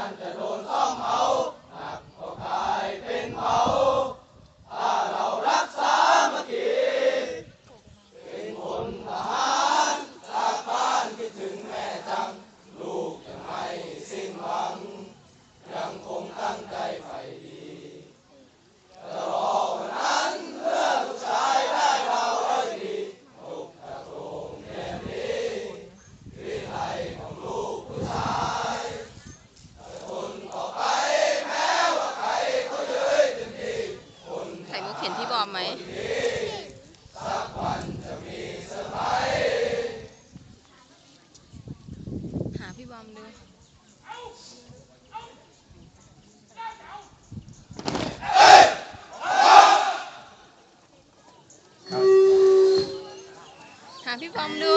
ไกเห็นพี่บอมไหมหาพี่บอมดูหาพี่บอมดู